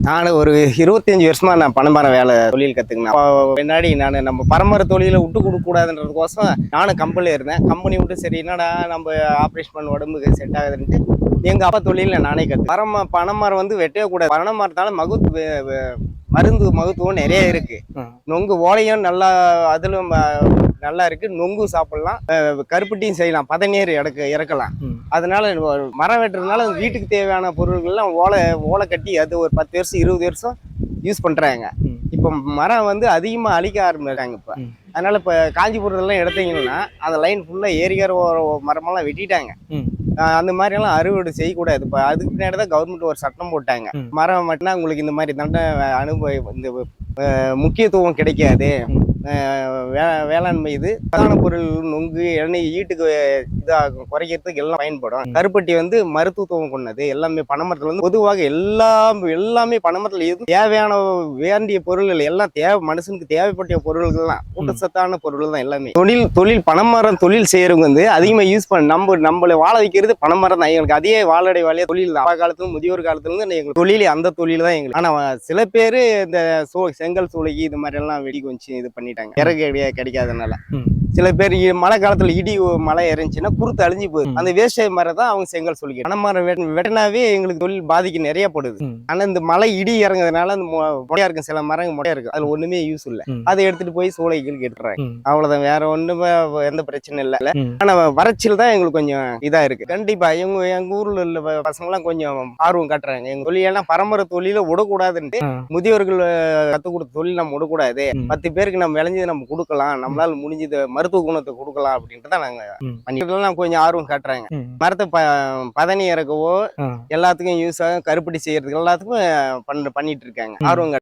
நான் ஒரு இருபத்தஞ்சு வருஷமா நான் பணமரம் வேலை தொழில் கத்துக்கினேன். அப்போ பின்னாடி நான் நம்ம பரம்பரை தொழிலை விட்டு கொடுக்க கூடாதுன்றதுக்கோசம் நானும் கம்பெனியில் இருந்தேன். கம்பெனி விட்டு சரி என்னடா நம்ம ஆப்ரேஷன் பண்ண உடம்புக்கு செட் ஆகுதுன்ட்டு எங்க அப்பா தொழில நானே கத்து பரம பனைமரம் வந்து வெட்டவே கூடாது. பனைமரத்தால மகுத்து வே- வே- மருந்து மகத்துவம் நிறைய இருக்கு. ம். நொங்கு ஓலையும் நல்லா அதிலும் நல்லா இருக்கு. நொங்கு சாப்பிடலாம். கருப்பட்டியும் செய்யலாம். பதநீர் இறக்க இறக்கலாம். அதனால மரம் வெட்டுறதுனால வீட்டுக்கு தேவையான பொருட்கள்லாம் ஓலை ஓலை கட்டி அது ஒரு பத்து வருஷம் இருபது வருஷம் யூஸ் பண்றாங்க. ம். இப்போ மரம் வந்து அதிகமாக அழிக்க ஆரம்பிச்சாங்க இப்போ. அதனால இப்போ காஞ்சிபுரத்துலாம் எடுத்தீங்கன்னா அந்த லைன் ஃபுல்லாக ஏரியார மரமெல்லாம் வெட்டிட்டாங்க. அந்த மாதிரி எல்லாம் அறுவடை செய்யக்கூடாது. இப்போ அதுக்கு பின்னாடி தான் கவர்மெண்ட் ஒரு சட்டம் போட்டாங்க. மரம் மட்டும்னா உங்களுக்கு இந்த மாதிரி தண்டனை அனுபவம் இந்த முக்கியத்துவம் கிடைக்காது. வே- வேளாண்மை இது. பிரதான பொருள் நொங்கு எண்ணெய் ஈட்டுக்கு இதாகும். குறைக்கிறதுக்கு எல்லாம் பயன்படும். கருப்பட்டி வந்து மருத்துவத்துவம் கொண்டது. எல்லாமே பனைமரத்துல வந்து பொதுவாக எல்லாம் எல்லாமே பனைமரத்துல எது தேவையான வேண்டிய பொருள்கள் எல்லாம் தேவை மனுஷனுக்கு தேவைப்பட்ட பொருள்கள் தான் ஊட்டச்சத்தான பொருள் தான் எல்லாமே. தொழில் தொழில் பனைமரம் தொழில் செய்யறவங்க வந்து அதிகமா யூஸ் பண்ண நம்ம நம்மளை வாழ வைக்கிறது பனைமரம் தான். எங்களுக்கு அதே வாழடை வாழைய தொழில் தான். காலத்துல முதியோர் காலத்துல இருந்து எங்களுக்கு தொழில் அந்த தொழில் தான் எங்களுக்கு. ஆனா சில பேர் இந்த சோ செங்கல் சூளைக்கு இது மாதிரி எல்லாம் வெடி கொஞ்சம் இது பண்ணிட்டாங்க. இறகு கிடை- கிடைக்காதனால சில பேர் மழை காலத்துல இடி மழை இறந்துச்சுன்னா குறுத்து அழிஞ்சு போகுது. அந்த வேஸ்டேஜ் மரம் தான் அவங்க செங்கல் சொல்லிக்க பனைமரம் வெட்ட வெட்டினாவே எங்களுக்கு தொழில் பாதிக்கு நிறைய படுது. ஆனா இந்த மழை இடி இறங்குறதுனால அந்த மொ- மொட்டையா இருக்கும் சில மரங்க மொட்டையா இருக்கு அதுல ஒண்ணுமே யூஸ் இல்ல. அதை எடுத்துட்டு போய் சூளைகளுக்கு எடுத்துறாங்க. அவ்வளவுதான் வேற ஒண்ணுமே எந்த பிரச்சனை இல்ல. ஆனா வறட்சியில் தான் எங்களுக்கு கொஞ்சம் இதா இருக்கு கண்டிப்பா எங்க எங்க ஊர்ல உள்ள ப- பசங்கெல்லாம் கொஞ்சம் ஆர்வம் காட்டுறாங்க எங்க தொழில் பரம்பரை தொழில விடக்கூடாதுன்ட்டு. முதியோர்கள் கத்து கொடுத்த தொழில் நம்ம விடக்கூடாது. பத்து பேருக்கு நம்ம விளைஞ்சது நம்ம கொடுக்கலாம் நம்மளால முடிஞ்சது மருத்துவ குணத்தை கொடுக்கலாம் அப்படின்ட்டு தான் நாங்க கொஞ்சம் ஆர்வம் காட்டுறாங்க. மரத்தை ப பதனி இறக்கவோ. எல்லாத்துக்கும் யூஸ் ஆகும் கருப்பட்டி செய்யறதுக்கு எல்லாத்துக்கும் பண்ண பண்ணிட்டு இருக்காங்க. ஆர்வம்.